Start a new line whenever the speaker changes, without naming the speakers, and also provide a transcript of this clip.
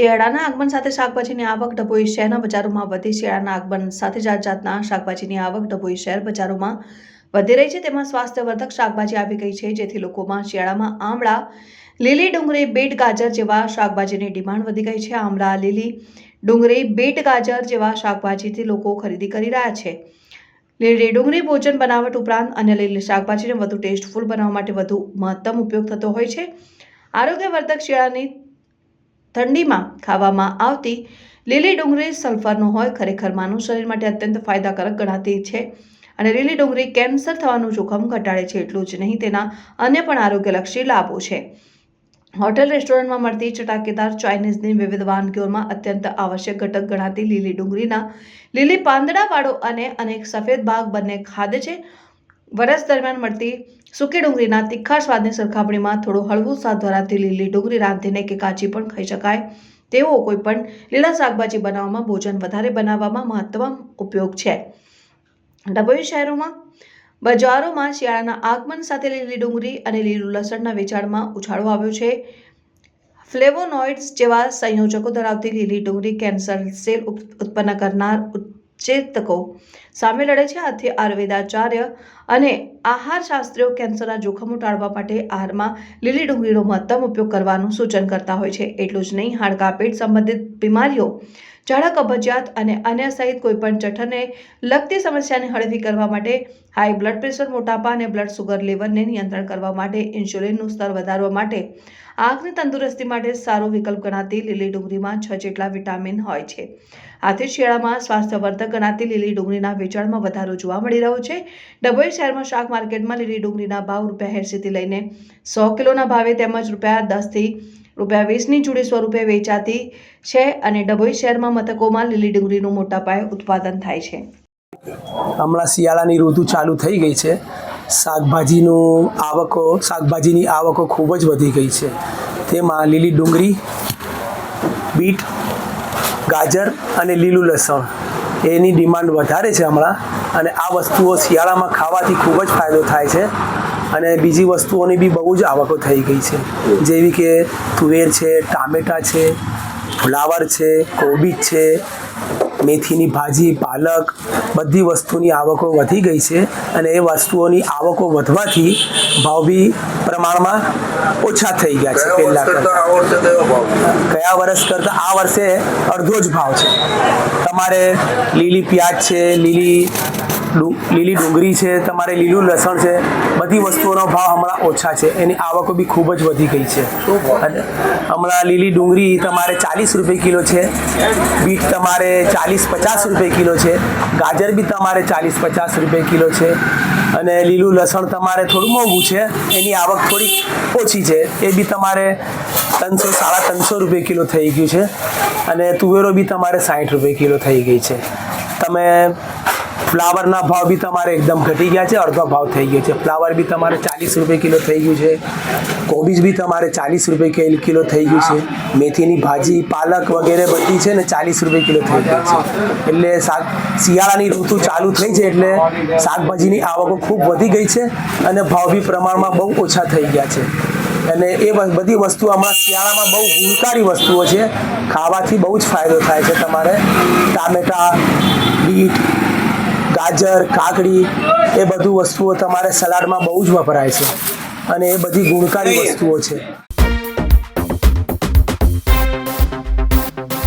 શિયાળાના આગમન સાથે શાકભાજીની આવક ડભોઈ શહેરના બજારોમાં વધી. શિયાળાના આગમન સાથે જાત જાતના શાકભાજીની આવક ડભોઈ શહેર બજારોમાં વધી રહી છે. તેમાં સ્વાસ્થ્યવર્ધક શાકભાજી આવી ગઈ છે, જેથી લોકોમાં શિયાળામાં આમળા, લીલી ડુંગળી, બીટ ગાજર જેવા શાકભાજીની ડિમાન્ડ વધી ગઈ છે. આમળા, લીલી ડુંગળી, બીટ ગાજર જેવા શાકભાજીથી લોકો ખરીદી કરી રહ્યા છે. લીલી ડુંગળી ભોજન બનાવટ ઉપરાંત અન્ય લીલી શાકભાજીને વધુ ટેસ્ટફુલ બનાવવા માટે વધુ મહત્તમ ઉપયોગ થતો હોય છે. આરોગ્યવર્ધક શિયાળાની ઠંડીમાં ખાવામાં આવતી લીલી ડુંગળી સલ્ફરનો હોય ખરેખર માનવ શરીર માટે અત્યંત ફાયદાકારક ગણાતી છે. અને લીલી ડુંગળી કેન્સર થવાનું જોખમ ઘટાડે છે એટલું જ નહીં, તેના અન્ય પણ આરોગ્યલક્ષી લાભો છે. હોટેલ રેસ્ટોરન્ટમાં મળતી ચટાકેદાર ચાઇનીઝની વિવિધ વાનગીઓમાં અત્યંત આવશ્યક ઘટક ગણાતી લીલી ડુંગળીના લીલી પાંદડાવાળો અને અનેક સફેદ ભાગ બંને ખાદ્ય છે. વરસ દરમિયાન મળતી સૂકી ડુંગળીના તીખા સ્વાદની સરખામણીમાં થોડું હળવું સ્વાદ ધરાવતી લીલી ડુંગળી રાંધીને કે કાચી પણ ખાઈ શકાય. તેવો કોઈ પણ લીલા શાકભાજી બનાવવામાં, ભોજન વધારે બનાવવામાં મહત્તમ ઉપયોગ છે. ડભોઈ શહેરોમાં, બજારોમાં શિયાળાના આગમન સાથે લીલી ડુંગળી અને લીલું લસણના વેચાણમાં ઉછાળો આવ્યો છે. ફ્લેવોનોઇડ્સ જેવા સંયોજકો ધરાવતી લીલી ડુંગળી કેન્સર સેલ ઉત્પન્ન કરનાર ઉચ્ચેતકો સામે લડે છે આથી આયુર્વેદાચાર્ય અને આહાર શાસ્ત્રીઓ કેન્સરના જોખમો ટાળવા માટે આહારમાં લીલી ડુંગળીનો મહત્તમ ઉપયોગ કરવાનું સૂચન કરતા હોય છે. એટલું જ નહીં, હાડકા, પેટ સંબંધિત બીમારીઓ ઝાડા કબજિયાત અને અન્ય સહિત કોઈપણ જઠરને લગતી સમસ્યાને હળવી કરવા માટે હાઈ બ્લડ પ્રેશર, મોટાપા અને બ્લડ સુગર લેવલને નિયંત્રણ કરવા માટે ઇન્સ્યુલિનનું સ્તર વધારવા માટે આંખની તંદુરસ્તી માટે સારો વિકલ્પ ગણાતી લીલી ડુંગળીમાં છ જેટલા વિટામિન હોય છે. આથી શિયાળામાં સ્વાસ્થ્યવર્ધક ગણાતી લીલી ડુંગળીના વેચાણમાં વધારો જોવા મળી રહ્યો છે. ડભોઈ શહેરમાં શાક માર્કેટમાં લીલી ડુંગળીના ભાવ રૂપિયા એંશીથી લઈને સો કિલોના ભાવે તેમજ રૂપિયા દસથી રૂપિયા વીસની જોડી સ્વરૂપે વેચાતી છે અને ડભોઈ શહેરમાં મથકોમાં લીલી ડુંગળીનું મોટા પાયે ઉત્પાદન થાય છે.
હમણાં શિયાળાની ઋતુ ચાલુ થઈ ગઈ છે. શાકભાજીનું આવકો, શાકભાજીની આવકો ખૂબ જ વધી ગઈ છે. તેમાં લીલી ડુંગળી, બીટ, ગાજર અને લીલું લસણ. એની ડિમાન્ડ વધારે છે હમણાં અને આ વસ્તુઓ શિયાળામાં ખાવાથી ખૂબ જ ફાયદો થાય છે. અને બીજી વસ્તુઓની બી બહુ જ આવકો થઈ ગઈ છે. જેવી કે તુવેર છે ટામેટાં છે ફ્લાવર છે કોબીજ છે મેથીની ભાજી પાલક બધી વસ્તુની આવકો વધી ગઈ છે અને એ વસ્તુઓની આવકો વધવાથી ભાવ બી પ્રમાણમાં ઓછા થઈ ગયા છે પહેલા કયા ગયા વર્ષ કરતાં આ વર્ષે અડધો જ ભાવ છે. તમારે લીલી પ્યાજ છે લીલી લીલી ડુંગળી છે, તમારે લીલું લસણ છે, બધી વસ્તુઓનો ભાવ હમણાં ઓછા છે, એની આવકો બી ખૂબ જ વધી ગઈ છે. અને હમણાં લીલી ડુંગળી તમારે ચાલીસ રૂપિયા કિલો છે, બીટ તમારે ચાલીસ પચાસ રૂપિયા કિલો છે, ગાજર બી તમારે ચાલીસ પચાસ રૂપિયા કિલો છે, અને લીલું લસણ તમારે થોડું મોંઘું છે, એની આવક થોડી ઓછી છે, એ બી તમારે ત્રણસો, સાડા ત્રણસો રૂપિયા કિલો થઈ ગયું છે, અને તુવેરો બી તમારે સાઠ રૂપિયા કિલો થઈ ગઈ છે. તમે ફ્લાવરના ભાવ બી તમારે એકદમ ઘટી ગયા છે, અડધો ભાવ થઈ ગયો છે. ફ્લાવર બી તમારે ચાલીસ રૂપિયા કિલો થઈ ગયું છે. કોબીજ બી તમારે ચાલીસ રૂપિયા કિલો થઈ ગયું છે. મેથીની ભાજી, પાલક વગેરે બધી છે ને ચાલીસ રૂપિયા કિલો થઈ ગઈ છે. એટલે શાક, શિયાળાની ઋતુ ચાલુ થઈ છે એટલે શાકભાજીની આવકો ખૂબ વધી ગઈ છે અને ભાવ બી પ્રમાણમાં બહુ ઓછા થઈ ગયા છે. અને એ બધી વસ્તુ હમણાં શિયાળામાં બહુ ગુણકારી વસ્તુઓ છે. ખાવાથી બહુ જ ફાયદો થાય છે તમારે. ટામેટા, બીટ ગાજર કાકડી એ બધું વસ્તુઓ તમારે સલાડમાં બહુ જ વપરાય છે. અને એ બધી ગુણકારી વસ્તુઓ છે.